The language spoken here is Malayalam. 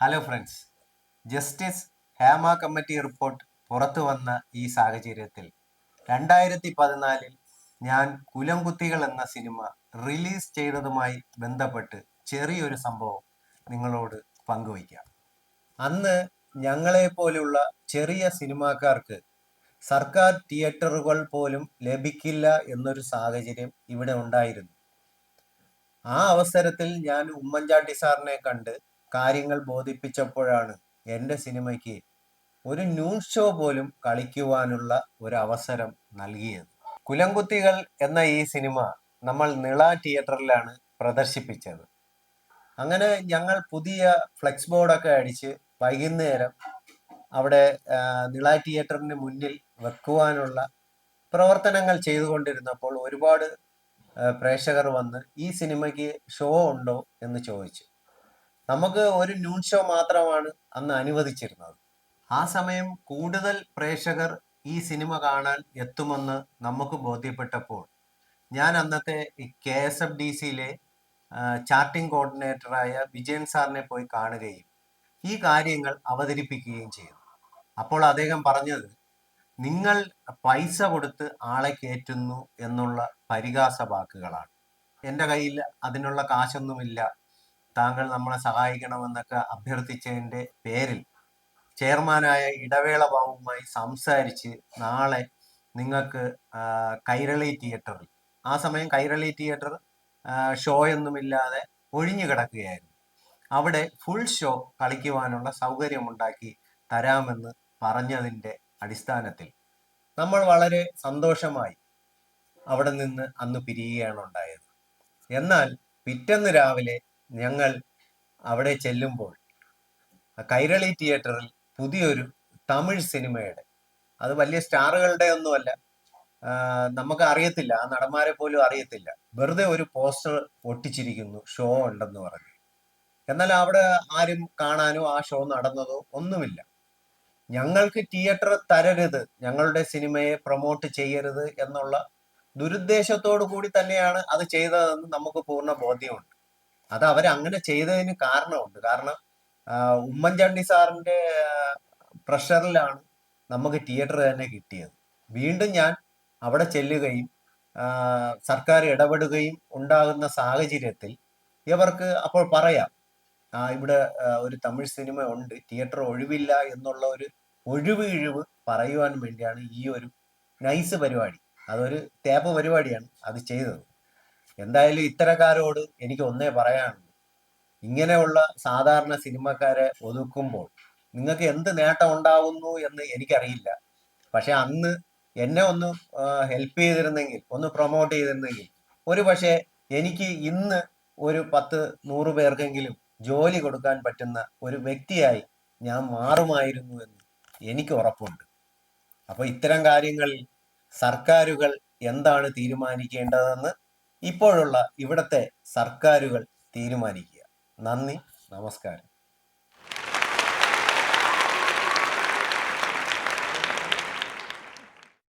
Hello friends justice Hema committee report പുറത്തു വന്ന ഈ സാഹചര്യത്തിൽ രണ്ടായിരത്തി പതിനാലിൽ ഞാൻ കുലംകുത്തികൾ എന്ന സിനിമ റിലീസ് ചെയ്തതുമായി ബന്ധപ്പെട്ട് ചെറിയൊരു സംഭവം നിങ്ങളോട് പങ്കുവയ്ക്കാം. അന്ന് ഞങ്ങളെ പോലുള്ള ചെറിയ സിനിമാക്കാർക്ക് സർക്കാർ തിയേറ്ററുകൾ പോലും ലഭിക്കില്ല എന്നൊരു സാഹചര്യം ഇവിടെ ഉണ്ടായിരുന്നു. ആ അവസരത്തിൽ ഞാൻ ഉമ്മൻചാണ്ടി സാറിനെ കണ്ട് കാര്യങ്ങൾ ബോധിപ്പിച്ചപ്പോഴാണ് എന്റെ സിനിമയ്ക്ക് ഒരു ന്യൂസ് ഷോ പോലും കളിക്കുവാനുള്ള ഒരു അവസരം നൽകിയത്. കുലംകുത്തികൾ എന്ന ഈ സിനിമ നമ്മൾ നിള തിയേറ്ററിലാണ് പ്രദർശിപ്പിച്ചത്. അങ്ങനെ ഞങ്ങൾ പുതിയ ഫ്ലെക്സ് ബോർഡൊക്കെ അടിച്ച് വൈകുന്നേരം അവിടെ നിള തിയേറ്ററിന് മുന്നിൽ വെക്കുവാനുള്ള പ്രവർത്തനങ്ങൾ ചെയ്തുകൊണ്ടിരുന്നപ്പോൾ ഒരുപാട് പ്രേക്ഷകർ വന്ന് ഈ സിനിമയ്ക്ക് ഷോ ഉണ്ടോ എന്ന് ചോദിച്ചു. നമുക്ക് ഒരു ന്യൂൺ ഷോ മാത്രമാണ് അന്ന് അനുവദിച്ചിരുന്നത്. ആ സമയം കൂടുതൽ പ്രേക്ഷകർ ഈ സിനിമ കാണാൻ എത്തുമെന്ന് നമുക്ക് ബോധ്യപ്പെട്ടപ്പോൾ ഞാൻ അന്നത്തെ കെ എസ് എഫ് ഡി സിയിലെ ചാർട്ടിംഗ് കോർഡിനേറ്ററായ വിജയൻ സാറിനെ പോയി കാണുകയും ഈ കാര്യങ്ങൾ അവതരിപ്പിക്കുകയും ചെയ്തു. അപ്പോൾ അദ്ദേഹം പറഞ്ഞത് നിങ്ങൾ പൈസ കൊടുത്ത് ആളെ കയറ്റുന്നു എന്നുള്ള പരിഹാസ വാക്കുകളാണ് എന്റെ കയ്യിൽ അതിനുള്ള കാശൊന്നുമില്ല. താങ്കൾ നമ്മളെ സഹായിക്കണമെന്നൊക്കെ അഭ്യർത്ഥിച്ചതിന്റെ പേരിൽ ചെയർമാനായ ഇടവേള ബാബുമായി സംസാരിച്ച് നാളെ നിങ്ങൾക്ക് കൈരളി തിയേറ്ററിൽ ആ സമയം കൈരളി തിയേറ്റർ ഷോ ഷോയൊന്നുമില്ലാതെ ഒഴിഞ്ഞു കിടക്കുകയായിരുന്നു. അവിടെ ഫുൾ ഷോ കളിക്കുവാനുള്ള സൗകര്യമുണ്ടാക്കി തരാമെന്ന് പറഞ്ഞതിന്റെ അടിസ്ഥാനത്തിൽ നമ്മൾ വളരെ സന്തോഷമായി അവിടെ നിന്ന് അന്ന് പിരിയുകയാണ് ഉണ്ടായത്. എന്നാൽ പിറ്റന്ന് രാവിലെ ഞങ്ങൾ അവിടെ ചെല്ലുമ്പോൾ കൈരളി തിയേറ്ററിൽ പുതിയൊരു തമിഴ് സിനിമയുടെ അത് വലിയ സ്റ്റാറുകളുടെ ഒന്നുമല്ല നമുക്ക് അറിയത്തില്ല ആ നടന്മാരെ പോലും അറിയത്തില്ല വെറുതെ ഒരു പോസ്റ്റർ ഒട്ടിച്ചിരിക്കുന്നു ഷോ ഉണ്ടെന്ന് പറഞ്ഞു. എന്നാൽ അവിടെ ആരും കാണാനോ ആ ഷോ നടന്നതോ ഒന്നുമില്ല. ഞങ്ങൾക്ക് തിയേറ്റർ തരരുത് ഞങ്ങളുടെ സിനിമയെ പ്രൊമോട്ട് ചെയ്യരുത് എന്നുള്ള ദുരുദ്ദേശത്തോടു കൂടി തന്നെയാണ് അത് ചെയ്തതെന്ന് നമുക്ക് പൂർണ ബോധ്യമുണ്ട്. അത് അവർ അങ്ങനെ ചെയ്തതിന് കാരണമുണ്ട്. കാരണം ഉമ്മൻചാണ്ടി സാറിന്റെ പ്രഷറിലാണ് നമുക്ക് തിയേറ്റർ തന്നെ കിട്ടിയത്. വീണ്ടും ഞാൻ അവിടെ ചെല്ലുകയും സർക്കാർ ഇടപെടുകയും ഉണ്ടാകുന്ന സാഹചര്യത്തിൽ ഇവർക്ക് അപ്പോൾ പറയാം ഇവിടെ ഒരു തമിഴ് സിനിമ ഉണ്ട് തിയേറ്റർ ഒഴിവില്ല എന്നുള്ള ഒരു ഒഴിവ് ഇഴിവ് പറയുവാൻ വേണ്ടിയാണ് ഈ ഒരു നൈസ് പരിപാടി. അതൊരു തേപ്പ് പരിപാടിയാണ് അത് ചെയ്തത്. എന്തായാലും ഇത്തരക്കാരോട് എനിക്ക് ഒന്നേ പറയാനുള്ളൂ. ഇങ്ങനെയുള്ള സാധാരണ സിനിമക്കാരെ ഒതുക്കുമ്പോൾ നിങ്ങൾക്ക് എന്ത് നേട്ടം ഉണ്ടാവുന്നു എന്ന് എനിക്കറിയില്ല. പക്ഷെ അന്ന് എന്നെ ഒന്ന് ഹെൽപ്പ് ചെയ്തിരുന്നെങ്കിൽ ഒന്ന് പ്രൊമോട്ട് ചെയ്തിരുന്നെങ്കിൽ ഒരു പക്ഷേ എനിക്ക് ഇന്ന് ഒരു പത്ത് നൂറ് പേർക്കെങ്കിലും ജോലി കൊടുക്കാൻ പറ്റുന്ന ഒരു വ്യക്തിയായി ഞാൻ മാറുമായിരുന്നു എന്ന് എനിക്ക് ഉറപ്പുണ്ട്. അപ്പോൾ ഇത്തരം കാര്യങ്ങളിൽ സർക്കാരുകൾ എന്താണ് തീരുമാനിക്കേണ്ടതെന്ന് ഇപ്പോഴുള്ള ഇവിടത്തെ സർക്കാരുകൾ തീരുമാനിക്കുക. നന്ദി നമസ്കാരം.